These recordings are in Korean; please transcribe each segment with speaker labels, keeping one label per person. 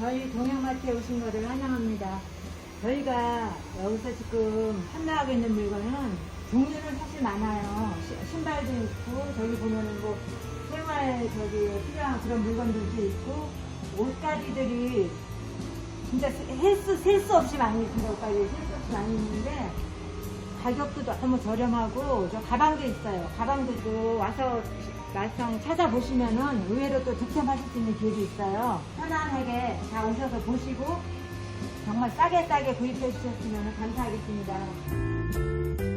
Speaker 1: 저희 동양마트에 오신 거를 환영합니다. 저희가 여기서 지금 판매하고 있는 물건은 종류는 사실 많아요. 시- 신발도 있고, 저기 보면은 뭐, 생활 저기 필요한 그런 물건들도 있고, 옷가지들이 진짜 셀수, 없이 많이 있습니다. 옷가지 셀수 없이 많이 있는데, 가격도 너무 저렴하고, 저 가방도 있어요. 가방도 와서 말썽 찾아보시면은 의외로 또 득템하실 수 있는 기회도 있어요. 편안하게 다 오셔서 보시고 정말 싸게 싸게 구입해 주셨으면 감사하겠습니다.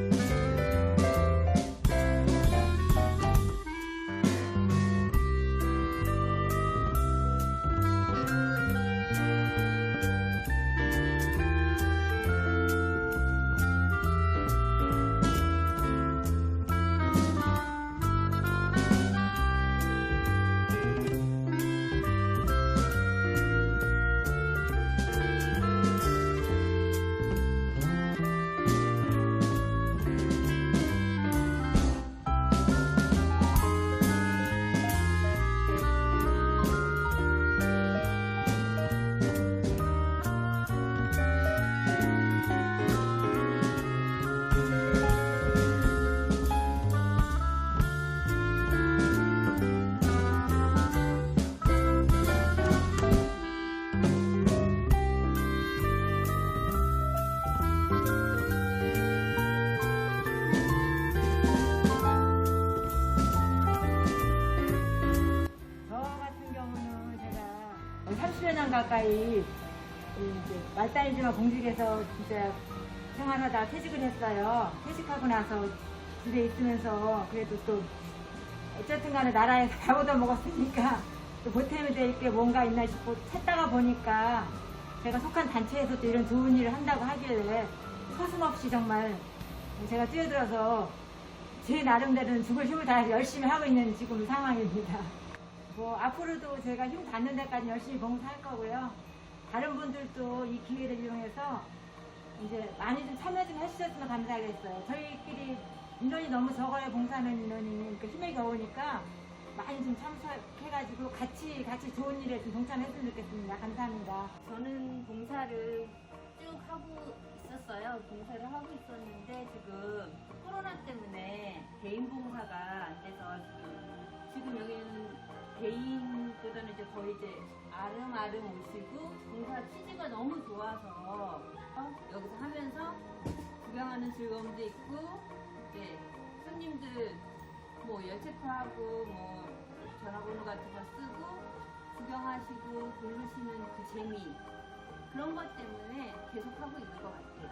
Speaker 1: 뭐 30여 년 가까이 그 이제 말단이지만 공직에서 진짜 생활하다 퇴직을 했어요. 퇴직하고 나서 집에 있으면서 그래도 또 어쨌든 간에 나라에서 다 얻어먹었으니까 또 보탬이 될 게 뭔가 있나 싶고 찾다가 보니까 제가 속한 단체에서도 이런 좋은 일을 한다고 하길래 서슴없이 정말 제가 뛰어들어서 제 나름대로는 죽을 힘을 다해서 열심히 하고 있는 지금 상황입니다. 뭐 앞으로도 제가 힘 닿는 데까지 열심히 봉사할 거고요. 다른 분들도 이 기회를 이용해서 이제 많이 좀 참여 좀 해주셨으면 감사하겠어요. 저희끼리 인원이 너무 적어요. 봉사하는 인원이 그 힘이 겨우니까 많이 좀 참석해가지고 같이 같이 좋은 일에 좀 동참했으면 좋겠습니다. 감사합니다.
Speaker 2: 저는 봉사를 쭉 하고 있었어요. 봉사를 하고 있었는데 지금 코로나 때문에 개인 봉사가 안 돼서 지금, 지금 여기는 개인보다는 이제 거의 이제 아름아름 오시고 봉사 취지가 너무 좋아서 어, 여기서 하면서 구경하는 즐거움도 있고 이제 손님들 뭐 열체크하고 뭐 전화번호 같은 거 쓰고 구경하시고 고르시는 그 재미 그런 것 때문에 계속 하고 있는 것 같아요.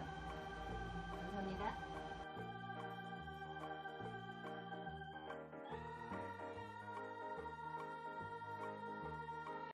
Speaker 2: 감사합니다.